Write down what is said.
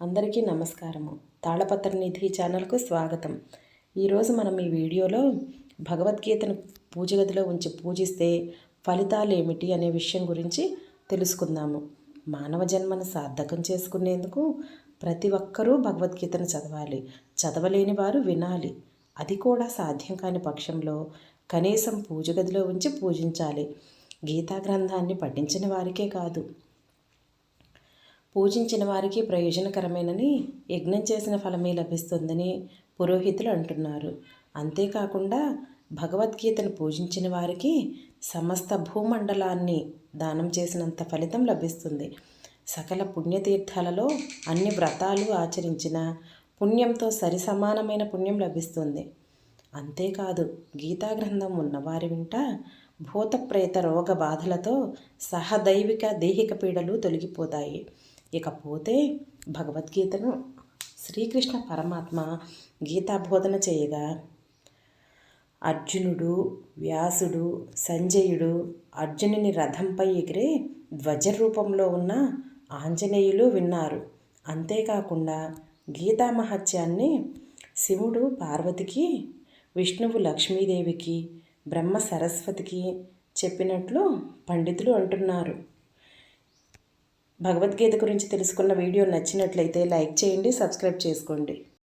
అందరికీ నమస్కారము. తాళపత్ర నిధి ఛానల్కు స్వాగతం. ఈరోజు మనం ఈ వీడియోలో భగవద్గీతను పూజ గదిలో ఉంచి పూజిస్తే ఫలితాలు ఏమిటి అనే విషయం గురించి తెలుసుకుందాము. మానవ జన్మను సార్థకం చేసుకునేందుకు ప్రతి ఒక్కరూ భగవద్గీతను చదవాలి. చదవలేని వారు వినాలి. అది కూడా సాధ్యం కాని పక్షంలో కనీసం పూజ గదిలో ఉంచి పూజించాలి. గీతా గ్రంథాన్ని పఠించిన వారికే కాదు. పూజించిన వారికి ప్రయోజనకరమేనని యజ్ఞం చేసిన ఫలమే లభిస్తుందని పురోహితులు అంటున్నారు. అంతేకాకుండా భగవద్గీతను పూజించిన వారికి సమస్త భూమండలాన్ని దానం చేసినంత ఫలితం లభిస్తుంది. సకల పుణ్యతీర్థాలలో అన్ని వ్రతాలు ఆచరించిన పుణ్యంతో సరి సమానమైన పుణ్యం లభిస్తుంది. అంతేకాదు గీతా గ్రంథం ఉన్నవారి వింట భూతప్రేత రోగ బాధలతో సహదైవిక దైహిక పీడలు తొలగిపోతాయి. ఇకపోతే భగవద్గీతను శ్రీకృష్ణ పరమాత్మ గీతా బోధన చేయగా అర్జునుడు వ్యాసుడు సంజయుడు అర్జునుని రథంపై ఎగిరే ధ్వజ రూపంలో ఉన్న ఆంజనేయులు విన్నారు. అంతేకాకుండా గీతా మహత్యాన్ని శివుడు పార్వతికి విష్ణువు లక్ష్మీదేవికి బ్రహ్మ సరస్వతికి చెప్పినట్లు పండితులు అంటున్నారు. భగవద్గీత గురించి తెలుసుకున్న వీడియో నచ్చినట్లయితే లైక్ చేయండి సబ్స్క్రైబ్ చేసుకోండి.